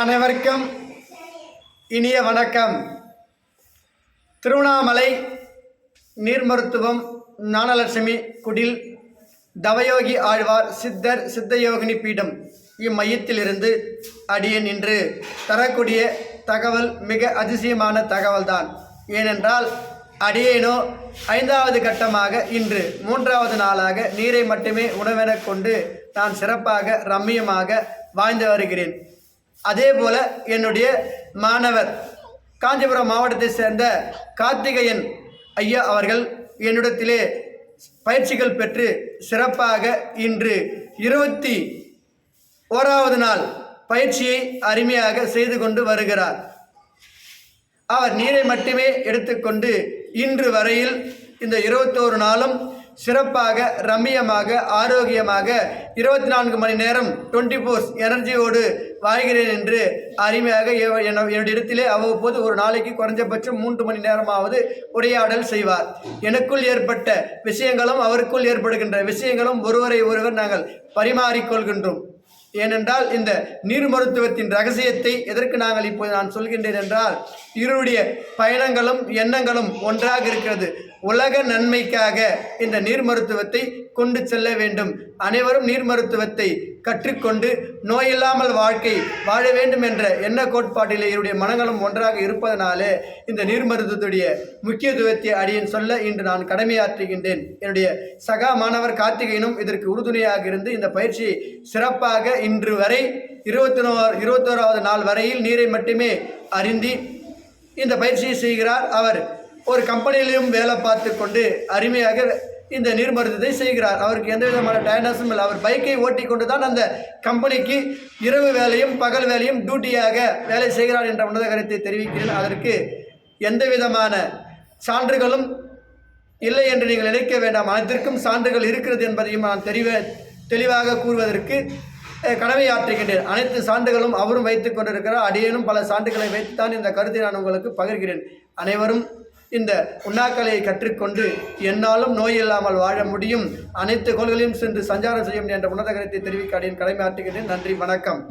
அனைவருக்கும் இனிய வணக்கம். திருவண்ணாமலை நீர் மருத்துவம் ஞானலட்சுமி குடில் தவயோகி ஆழ்வார் சித்தர் சித்தயோகினி பீடம் இம்மையத்திலிருந்து அடியேன் இன்று தரக்கூடிய தகவல் மிக அதிசயமான தகவல்தான். ஏனென்றால் அடியேனோ ஐந்தாவது கட்டமாக இன்று மூன்றாவது நாளாக நீரை மட்டுமே உணவெனக் கொண்டு நான் சிறப்பாக ரம்மியமாக வாழ்ந்து வருகிறேன். அதே போல என்னுடைய மாணவர் காஞ்சிபுரம் மாவட்டத்தை சேர்ந்த கார்த்திகேயன் ஐயா அவர்கள் என்னிடத்திலே பயிற்சிகள் பெற்று சிறப்பாக இன்று இருபத்தி ஓராவது நாள் பயிற்சியை அருமையாக செய்து கொண்டு வருகிறார். அவர் நீரை மட்டுமே எடுத்துக்கொண்டு இன்று வரையில் இந்த இருபத்தோரு நாளும் சிறப்பாக ரம்மியமாக ஆரோக்கியமாக இருபத்தி நான்கு மணி நேரம் டுவெண்ட்டி ஃபோர்ஸ் எனர்ஜியோடு வாழ்கிறேன் என்று அருமையாக எவ- என்னுடைய இடத்திலே அவ்வப்போது ஒரு நாளைக்கு குறைஞ்சபட்சம் மூன்று மணி நேரமாவது உரையாடல் செய்வார். எனக்குள் ஏற்பட்ட விஷயங்களும் அவருக்குள் ஏற்படுகின்ற விஷயங்களும் ஒருவரை ஒருவர் நாங்கள் பரிமாறிக்கொள்கின்றோம். ஏனென்றால் இந்த நீர் மருத்துவத்தின் ரகசியத்தை எதற்கு நாங்கள் இப்போது நான் சொல்கின்றேன் என்றால் இருவருடைய பயணங்களும் எண்ணங்களும் ஒன்றாக இருக்கிறது. உலக நன்மைக்காக இந்த நீர் மருத்துவத்தை கொண்டு செல்ல வேண்டும். அனைவரும் நீர் மருத்துவத்தை கற்றுக்கொண்டு நோயில்லாமல் வாழ்க்கை வாழ வேண்டும் என்ற எண்ண கோட்பாட்டிலே என்னுடைய மனங்களும் ஒன்றாக இருப்பதனாலே இந்த நீர் மருத்துவத்துடைய முக்கியத்துவத்தை அடியேன் சொல்ல இன்று நான் கடமையாற்றுகின்றேன். என்னுடைய சகா மாணவர் கார்த்திகேயனும் இதற்கு உறுதுணையாக இருந்து இந்த பயிற்சியை சிறப்பாக இன்று வரை இருபத்தி நோ இருபத்தோராவது நாள் வரையில் நீரை மட்டுமே அருந்தி இந்த பயிற்சியை செய்கிறார். அவர் ஒரு கம்பெனியிலையும் வேலை பார்த்து கொண்டு அருமையாக இந்த நீர் செய்கிறார். அவருக்கு எந்த விதமான டயர்னஸும் இல்லை. அவர் பைக்கை ஓட்டி கொண்டு தான் அந்த கம்பெனிக்கு இரவு வேலையும் பகல் வேலையும் டியூட்டியாக வேலை செய்கிறார் என்ற உன்னத கருத்தை தெரிவிக்கிறேன். அதற்கு எந்த விதமான சான்றுகளும் இல்லை என்று நீங்கள் நினைக்க வேண்டாம். அனைத்திற்கும் சான்றுகள் இருக்கிறது என்பதையும் நான் தெரிவ தெளிவாக கூறுவதற்கு கடமை கடமையாற்றுகின்றேன் அனைத்து சான்றுகளும் அவரும் வைத்துக் கொண்டிருக்கிறார். அடியேனும் பல சான்றுகளை வைத்துத்தான் இந்த கருத்தை நான் உங்களுக்கு பகிர்கிறேன். அனைவரும் இந்த உண்ணாக்கலையை கற்றுக்கொண்டு என்னாலும் நோய் இல்லாமல் வாழ முடியும். அனைத்து கோள்களையும் சென்று சஞ்சாரம் செய்யும் என்ற உன்னத கருத்தை தெரிவிக்க அடியேன் கடமையாற்றுகின்றேன் நன்றி வணக்கம்.